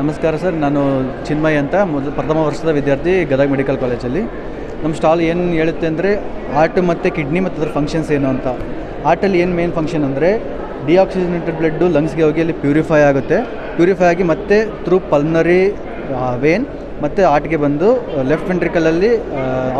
ನಮಸ್ಕಾರ ಸರ್, ನಾನು ಚಿನ್ಮಯ್ ಅಂತ ಮೊದಲು ಪ್ರಥಮ ವರ್ಷದ ವಿದ್ಯಾರ್ಥಿ ಗದಗ ಮೆಡಿಕಲ್ ಕಾಲೇಜಲ್ಲಿ. ನಮ್ಮ ಸ್ಟಾಲ್ ಏನು ಹೇಳುತ್ತೆ ಅಂದರೆ ಹಾರ್ಟ್ ಮತ್ತು ಕಿಡ್ನಿ ಮತ್ತು ಅದರ ಫಂಕ್ಷನ್ಸ್ ಏನು ಅಂತ. ಹಾರ್ಟಲ್ಲಿ ಏನು ಮೇನ್ ಫಂಕ್ಷನ್ ಅಂದರೆ ಡಿಆಕ್ಸಿಜನೇಟೆಡ್ ಬ್ಲಡ್ಡು ಲಂಗ್ಸ್ಗೆ ಹೋಗಿ ಅಲ್ಲಿ ಪ್ಯೂರಿಫೈ ಆಗುತ್ತೆ. ಪ್ಯೂರಿಫೈ ಆಗಿ ಮತ್ತೆ ಥ್ರೂ ಪಲ್ನರಿ ವೇನ್ ಮತ್ತು ಹಾರ್ಟ್ಗೆ ಬಂದು ಲೆಫ್ಟ್ ವೆಂಟ್ರಿಕಲಲ್ಲಿ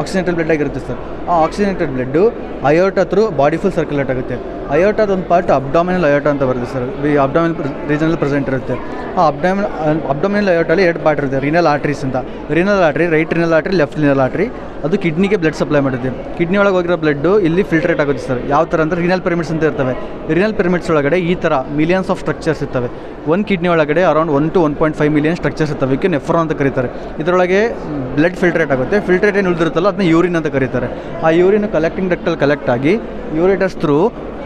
ಆಕ್ಸಿಜನೇಟೆಡ್ ಬ್ಲಡ್ ಆಗಿರುತ್ತೆ ಸರ್ ಆ oxygenated blood aorta through body full circulate ಆಗುತ್ತೆ. ಅಯೋಟದ ಒಂದು ಪಾರ್ಟ್ ಅಬ್ಡಾಮಿನಲ್ ಅಯೋಟ ಅಂತ ಬರುತ್ತೆ ಸರ್ ಈ ಅಬ್ಡಾಮಿನಲ್ ರೀಜನಲ್ಲಿ ಪ್ರೆಸೆಂಟ್ ಇರುತ್ತೆ. ಆ ಅಬ್ಡಾಮಿನ್ ಅಬ್ಡಾಮಿನಲ್ ಅಯೋಟಲ್ಲಿ ಎರಡು ಪಾರ್ಟ್ ಇರುತ್ತೆ. ರಿನಲ್ ಆರ್ಟ್ರೀಸ್ ಅಂತ. Renal artery right renal artery left renal artery ಅದು ಕಿಡ್ನಿಗೆ ಬ್ಲಡ್ ಸಪ್ಲೈ ಮಾಡುತ್ತೆ ಕಿಡ್ನಿ ಒಳಗೆ ಹೋಗಿರೋ ಬ್ಲಡ್ಡು ಇಲ್ಲಿ ಫಿಲ್ಟ್ರೇಟ್ ಆಗುತ್ತೆ ಸರ್ ಯಾವ ಥರ ಅಂದರೆ ರಿನಲ್ ಪಿರಮಿಡ್ಸ್ ಅಂತ ಇರ್ತವೆ. ರಿನಲ್ ಪಿರಮಿಡ್ಸ್ ಒಳಗಡೆ ಈ ಥರ ಮಿಲಿಯನ್ಸ್ ಆಫ್ ಸ್ಟ್ರಕ್ಚರ್ಸ್ ಇರ್ತವೆ. ಒಂದು ಕಿಡ್ನಿ ಒಳಗಡೆ around one to one point five million structures ಇರ್ತವೆ. ಇದಕ್ಕೆ ನೆಫ್ರಾನ್ ಅಂತ ಕರೀತಾರೆ. ಇದರೊಳಗೆ ಬ್ಲಡ್ ಫಿಲ್ಟ್ರೇಟ್ ಆಗುತ್ತೆ. ಫಿಲ್ಟ್ರೇಟ್ ಏನು ಉಳಿದಿರುತ್ತಲ್ಲ ಅದನ್ನ ಯೂರಿನ್ ಅಂತ ಕರೀತಾರೆ. ಆ ಯೂರಿನ್ ಕಲೆಕ್ಟಿಂಗ್ ಡಕ್ಟಲ್ಲಿ ಕಲೆಕ್ಟ್ ಆಗಿ ಯೂರಿಟರ್ಸ್ ಥ್ರೂ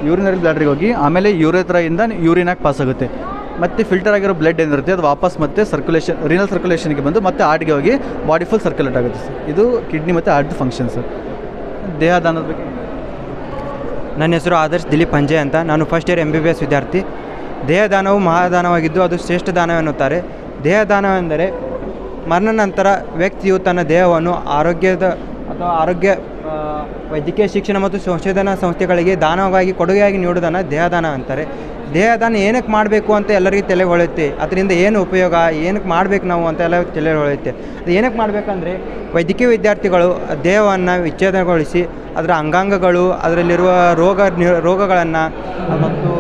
ಯೂರಿನರಿ ಬ್ಲಡ್ರಿಗೆ ಹೋಗಿ, ಆಮೇಲೆ ಯೂರೇತ್ರಯಿಂದ ಯೂರಿನಾಗಿ ಪಾಸ್ ಆಗುತ್ತೆ. ಮತ್ತು ಫಿಲ್ಟರ್ ಆಗಿರೋ ಬ್ಲಡ್ ಏನಿರುತ್ತೆ, ಅದು ವಾಪಸ್ ಮತ್ತೆ ಸರ್ಕ್ಯುಲೇಷನ್ ರಿನಲ್ ಸರ್ಕ್ಯುಲೇಷನ್ಗೆ ಬಂದು ಮತ್ತೆ ಹಾರ್ಟ್ಗೆ ಹೋಗಿ ಬಾಡಿ ಫುಲ್ ಸರ್ಕ್ಯುಲೇಟ್ ಆಗುತ್ತೆ ಸರ್ ಇದು ಕಿಡ್ನಿ ಮತ್ತು ಹಾರ್ಟ್ ಫಂಕ್ಷನ್ ಸರ್ ದೇಹದಾನದ ಬಗ್ಗೆ? ನನ್ನ ಹೆಸರು ಆದರ್ಶ್ ದಿಲೀಪ್ ಪಂಜೆ ಅಂತ. ನಾನು first year M B B S ವಿದ್ಯಾರ್ಥಿ. ದೇಹದಾನವು ಮಹಾದಾನವಾಗಿದ್ದು ಅದು ಶ್ರೇಷ್ಠ ದಾನವೆನ್ನುತ್ತಾರೆ ದೇಹದಾನವೆಂದರೆ ಮರಣ ನಂತರ ವ್ಯಕ್ತಿಯು ತನ್ನ ದೇಹವನ್ನು ಆರೋಗ್ಯದ ಅಥವಾ ಆರೋಗ್ಯ ವೈದ್ಯಕೀಯ ಶಿಕ್ಷಣ ಮತ್ತು ಸಂಶೋಧನಾ ಸಂಸ್ಥೆಗಳಿಗೆ ದಾನವಾಗಿ, ಕೊಡುಗೆಯಾಗಿ ನೀಡುವುದನ್ನು ದೇಹದಾನ ಅಂತಾರೆ. ದೇಹದಾನ ಏನಕ್ಕೆ ಮಾಡಬೇಕು ಅಂತ ಎಲ್ಲರಿಗೂ ತಲೆ ಹೊಳೆಯುತ್ತೆ. ಅದರಿಂದ ಏನು ಉಪಯೋಗ, ಏನಕ್ಕೆ ಮಾಡಬೇಕು ನಾವು ಅಂತ ಎಲ್ಲ ತಲೆ ಹೊಳೆಯುತ್ತೆ. ಅದು ಏನಕ್ಕೆ ಮಾಡಬೇಕಂದ್ರೆ ವೈದ್ಯಕೀಯ ವಿದ್ಯಾರ್ಥಿಗಳು ದೇಹವನ್ನು ವಿಚ್ಛೇದನಗೊಳಿಸಿ ಅದರ ಅಂಗಾಂಗಗಳು, ಅದರಲ್ಲಿರುವ ರೋಗ ರೋಗಗಳನ್ನು ಮತ್ತು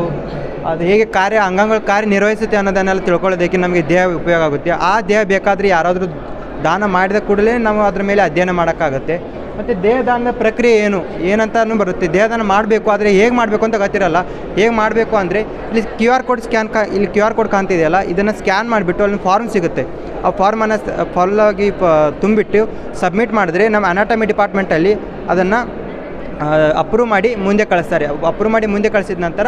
ಅದು ಹೇಗೆ ಕಾರ್ಯ, ಅಂಗಾಂಗಗಳು ಕಾರ್ಯನಿರ್ವಹಿಸುತ್ತೆ ಅನ್ನೋದನ್ನೆಲ್ಲ ತಿಳ್ಕೊಳ್ಳೋದಕ್ಕೆ ನಮಗೆ ದೇಹ ಉಪಯೋಗ ಆಗುತ್ತೆ. ಆ ದೇಹ ಬೇಕಾದರೆ ಯಾರಾದರೂ ದಾನ ಮಾಡಿದ ಕೂಡಲೇ ನಾವು ಅದ್ರ ಮೇಲೆ ಅಧ್ಯಯನ ಮಾಡೋಕ್ಕಾಗುತ್ತೆ. ಮತ್ತು ದೇಹದಾನದ ಪ್ರಕ್ರಿಯೆ ಏನು? ಏನಂತಾನು ಬರುತ್ತೆ. ದೇಹದಾನ ಮಾಡಬೇಕು ಆದರೆ ಹೇಗೆ ಮಾಡಬೇಕು ಅಂತ ಗೊತ್ತಿರಲ್ಲ. ಹೇಗೆ ಮಾಡಬೇಕು ಅಂದರೆ ಇಲ್ಲಿ ಕ್ಯೂ ಆರ್ ಕೋಡ್ ಸ್ಕ್ಯಾನ್ ಕಾ ಇಲ್ಲಿ ಕ್ಯೂ ಆರ್ ಕೋಡ್ ಕಾಣ್ತಿದೆಯಲ್ಲ, ಇದನ್ನು ಸ್ಕ್ಯಾನ್ ಮಾಡಿಬಿಟ್ಟು ಅಲ್ಲಿ ಫಾರ್ಮ್ ಸಿಗುತ್ತೆ. ಆ ಫಾರ್ಮನ್ನು ಫಾಲಾಗಿ ಪ ತುಂಬಿಟ್ಟು ಸಬ್ಮಿಟ್ ಮಾಡಿದ್ರೆ ನಮ್ಮ ಅನಾಟಮಿ ಡಿಪಾರ್ಟ್ಮೆಂಟಲ್ಲಿ ಅದನ್ನು ಅಪ್ರೂವ್ ಮಾಡಿ ಮುಂದೆ ಕಳಿಸ್ತಾರೆ. ಅಪ್ರೂವ್ ಮಾಡಿ ಮುಂದೆ ಕಳಿಸಿದ ನಂತರ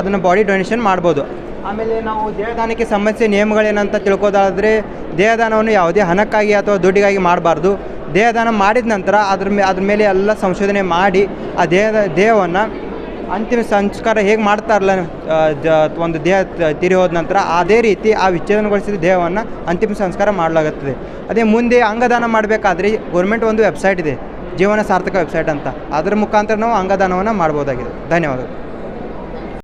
ಅದನ್ನು ಬಾಡಿ ಡೊನೇಷನ್ ಮಾಡ್ಬೋದು. ಆಮೇಲೆ ನಾವು ದೇಹದಾನಕ್ಕೆ ಸಂಬಂಧಿಸಿದ ನಿಯಮಗಳೇನಂತ ತಿಳ್ಕೋದಾದ್ರೆ ದೇಹದಾನವನ್ನು ಯಾವುದೇ ಹಣಕ್ಕಾಗಿ ಅಥವಾ ದುಡ್ಡಿಗಾಗಿ ಮಾಡಬಾರ್ದು. ದೇಹದಾನ ಮಾಡಿದ ನಂತರ ಅದ್ರ ಮೇ, ಅದ್ರ ಮೇಲೆ ಎಲ್ಲ ಸಂಶೋಧನೆ ಮಾಡಿ ಆ ದೇಹದ, ದೇಹವನ್ನು ಅಂತಿಮ ಸಂಸ್ಕಾರ ಹೇಗೆ ಮಾಡ್ತಾರಲ್ಲ ಜ, ಒಂದು ದೇಹ ತೀರಿ ಹೋದ ನಂತರ ಅದೇ ರೀತಿ ಆ ವಿಚ್ಛೇದನಗೊಳಿಸಿದ ದೇಹವನ್ನು ಅಂತಿಮ ಸಂಸ್ಕಾರ ಮಾಡಲಾಗುತ್ತದೆ. ಅದೇ ಮುಂದೆ ಅಂಗದಾನ ಮಾಡಬೇಕಾದ್ರೆ ಗೌರ್ಮೆಂಟ್ ಒಂದು ವೆಬ್ಸೈಟ್ ಇದೆ, ಜೀವನ ಸಾರ್ಥಕ ವೆಬ್ಸೈಟ್ ಅಂತ. ಅದರ ಮುಖಾಂತರ ನಾವು ಅಂಗದಾನವನ್ನು ಮಾಡ್ಬೋದಾಗಿದೆ. ಧನ್ಯವಾದಗಳು.